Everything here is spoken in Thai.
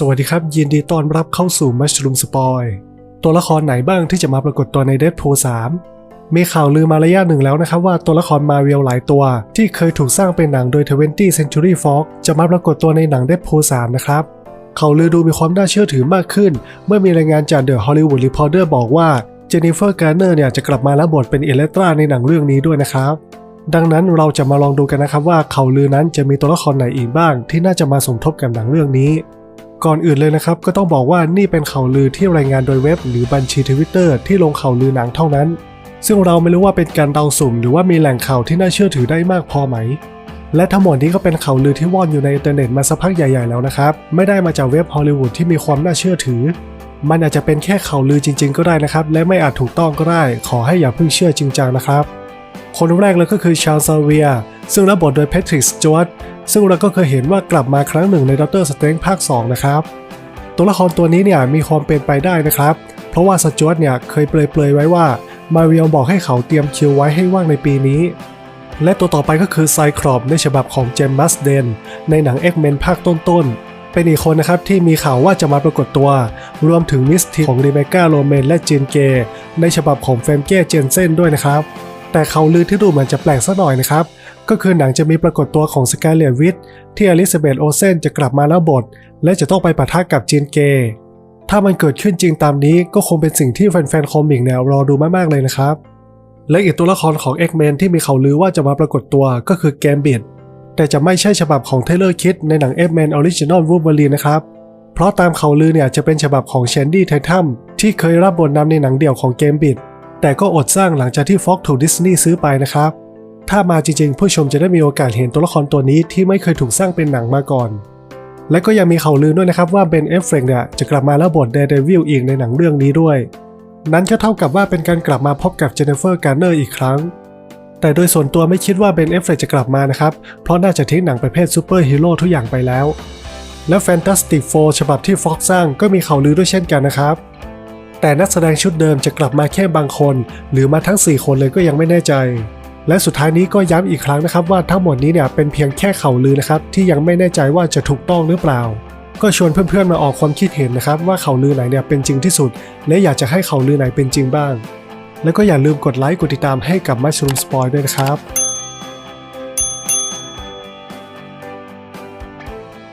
สวัสดีครับ ยินดีต้อนรับเข้าสู่ Mushroom Spoil ตัวละครไหนบ้างที่จะมาปรากฏตัวใน Deadpool 3มีข่าวลือมาระยะหนึ่งแล้วนะครับว่าตัวละครมาเวลหลายตัว ที่เคยถูกสร้างเป็นหนังโดย 20 Century Fox จะมาปรากฏตัวในหนัง Deadpool 3นะครับข่าวลือดูมีความน่าเชื่อถือมากขึ้น เมื่อมีรายงานจาก The Hollywood Reporter บอกว่าเจนนิเฟอร์การ์เนอร์เนี่ยจะกลับมารับบทเป็นเอเลตราในหนังเรื่องนี้ด้วยนะครับดังนั้นเราจะมาลองดูกันนะครับว่าข่าวลือนั้นจะมีตัวละครไหนอีกบ้าง ที่น่าจะมาสมทบกับหนังเรื่องนี้ ก่อนอื่นเลยนะครับก็ต้องบอกว่านี่เป็นข่าวลือที่รายงานโดยเว็บ หรือบัญชีทวิตเตอร์ที่ลงข่าวลือหนังเท่านั้น ซึ่งเราไม่รู้ว่าเป็นการเดาสุ่ม หรือว่ามีแหล่งข่าวที่น่าเชื่อถือได้มากพอไหม และทั้งหมดนี้ก็เป็นข่าวลือที่ว่อนอยู่ในอินเทอร์เน็ตมาสักพักใหญ่ๆแล้วนะครับไม่ได้มาจากเว็บฮอลลีวูดที่มีความน่าเชื่อถือ มันอาจจะเป็นแค่ข่าวลือจริง ๆ ก็ได้นะครับและไม่อาจถูกต้องก็ได้ ขอให้อย่าเพิ่งเชื่อจริงจังนะครับ คนแรกเลยก็คือชาลซาเวีย ซึ่งรับบทโดยแพทริกสจวตซึ่งเราก็เคยเห็นว่ากลับมาครั้งหนึ่งในด็อกเตอร์สเตนภาค 2 นะครับ ตัวละครตัวนี้เนี่ยมีความเป็นไปได้นะครับ เพราะว่าสจวตเนี่ยเคยเปลยๆไว้ว่ามาเรียลบอกให้เขาเตรียมคิวไว้ให้ว่างในปีนี้ และตัวต่อไปก็คือไซครอปในฉบับของเจมมัสเดนในหนัง X-Men ภาคต้นๆ เป็นอีกคนนะครับที่มีข่าวว่าจะมาปรากฏตัว รวมถึงมิสทีของรีเบคก้าโรเมนและจินเกในฉบับของเฟมเก้เจนเซนด้วยนะครับ แต่เขาลือที่ดูเหมือนจะแปลกสักหน่อยนะครับ ก็คือหนังจะมีปรากฏตัวของสกายเลวิทที่อลิซาเบธโอเซนจะกลับมาแล้วบท และจะต้องไปปะทะกับจินเกถ้ามันเกิดขึ้นจริงตามนี้ก็คงเป็นสิ่งที่แฟนๆคอมิกเนี่ยรอดูมากๆเลยนะครับ และอีกตัวละครของ X-Men ที่มีข่าวลือว่าจะมาปรากฏตัวก็คือแกมบิดแต่จะไม่ใช่ฉบับของเทเลอร์คิดในหนัง X-Men Original Wolverine นะครับ เพราะตามข่าวลือเนี่ยจะเป็นฉบับของแชนดี้ไททัมที่เคยรับบทนำในหนังเดี่ยวของเกมบิดแต่ก็อดสร้างหลังจากที่ฟ็อกถูกดิสนีย์ซื้อไปนะครับ ถ้ามาจริงๆ ผู้ชมจะได้มีโอกาสเห็นตัวละครตัวนี้ที่ไม่เคยถูกสร้างเป็นหนังมาก่อน และก็ยังมีข่าวลือด้วยนะครับว่าเบนเอฟเฟกเนี่ยจะกลับมาแล้วบทเดเดวิลอีกในหนังเรื่องนี้ด้วย นั้นก็เท่ากับว่าเป็นการกลับมาพบกับเจเนฟเฟอร์การ์เนอร์อีกครั้ง แต่โดยส่วนตัวไม่คิดว่าเบนเอฟเฟกจะกลับมานะครับ เพราะน่าจะทิ้งหนังประเภทซูเปอร์ฮีโร่ทุกอย่างไปแล้ว และแฟนตาสติกโฟฉบับที่ฟ็อกสร้างก็มีข่าวลือด้วยเช่นกันนะครับ แต่นักแสดงชุดเดิมจะกลับมาแค่บางคน หรือมาทั้ง 4 คนเลยก็ยังไม่แน่ใจ และสุดท้ายนี้ก็ย้ำอีกครั้งนะครับว่าทั้งหมดนี้เนี่ยเป็นเพียงแค่ข่าวลือนะครับที่ยังไม่แน่ใจว่าจะถูกต้องหรือเปล่า ก็ชวนเพื่อนๆมาออกความคิดเห็นนะครับว่าข่าวลือไหนเนี่ยเป็นจริงที่สุด และอยากจะให้ข่าวลือไหนเป็นจริงบ้าง แล้วก็อย่าลืมกดไลค์กดติดตามให้กับมัชรูมสปอยด้วยนะครับ